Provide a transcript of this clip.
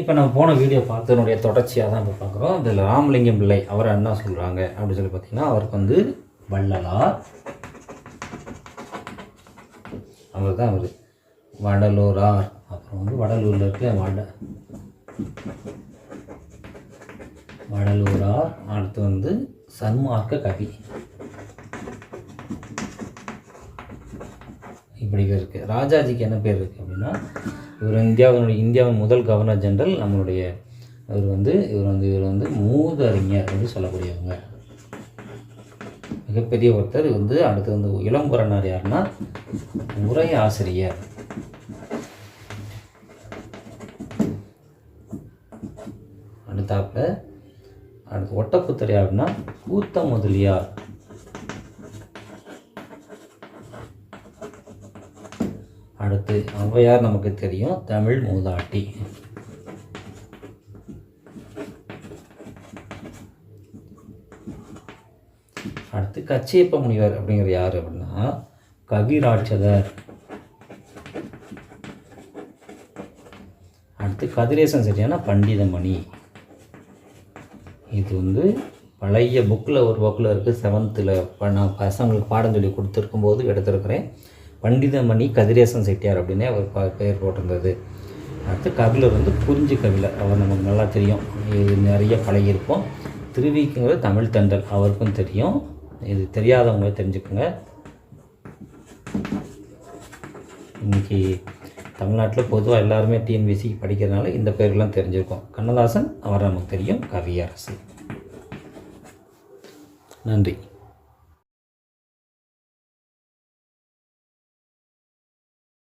இப்போ நம்ம போன வீடியோ பார்த்ததனுடைய தொடர்ச்சியாக தான் இப்போ பார்க்குறோம். இதில் ராமலிங்கம் பிள்ளை அவர் என்ன சொல்கிறாங்க அப்படின்னு சொல்லி பார்த்தீங்கன்னா அவருக்கு வந்து வள்ளலார் அவர் தான் அவர். வடலூரார். அப்புறம் வந்து வடலூரில் இருக்க வட வடலூரார். அடுத்து வந்து சன்மார்க்க கவி. இப்படி இருக்குது ராஜாஜிக்கு என்ன பேர் இருக்குது அப்படின்னா இவர் இந்தியாவினுடைய இந்தியாவின் முதல் கவர்னர் ஜெனரல் நம்மளுடைய இவர் வந்து இவர் வந்து இவர் வந்து மூதறிஞர் அப்படின்னு சொல்லக்கூடியவங்க. மிகப்பெரிய ஒருத்தர் வந்து அடுத்து வந்து இளம்புறனார் யாருன்னா உரை ஆசிரியர் அடுத்தாப்ப அடுத்து ஒட்டப்புத்தர் யாருன்னா கூத்த முதலியார் அடுத்து ஔவையார் நமக்கு தெரியும் தமிழ் மூதாட்டி. அடுத்து கச்சியப்ப முனிவர் அப்படிங்கிற யார் அப்படின்னா கவிராட்சதர். அடுத்து கதிரேசன் செட்டியான பண்டிதமணி. இது வந்து பழைய புக்கில் ஒரு புக்கில் இருக்குது செவன்த்தில் நான் பசங்களுக்கு பாடம் சொல்லி கொடுத்துருக்கும் போது எடுத்திருக்கிறேன். பண்டிதமணி கதிரேசன் செட்டியார் அப்படின்னே அவர் ப- பெயர் போட்டிருந்தது. அடுத்து கபிலர் வந்து குறிஞ்சி கபிலர். அவர் நமக்கு நல்லா தெரியும். இது நிறைய பழகியிருப்போம். திருவிக்குங்கிறது தமிழ் தண்டல் அவருக்கும் தெரியும். இது தெரியாதவங்க தெரிஞ்சுக்கோங்க. இன்னைக்கு தமிழ்நாட்டில் பொதுவாக எல்லாருமே டிஎன்பிசி படிக்கிறதுனால இந்த பேர்லாம் தெரிஞ்சிருக்கோம். கண்ணதாசன் அவர் நமக்கு தெரியும். கவியரசு. நன்றி.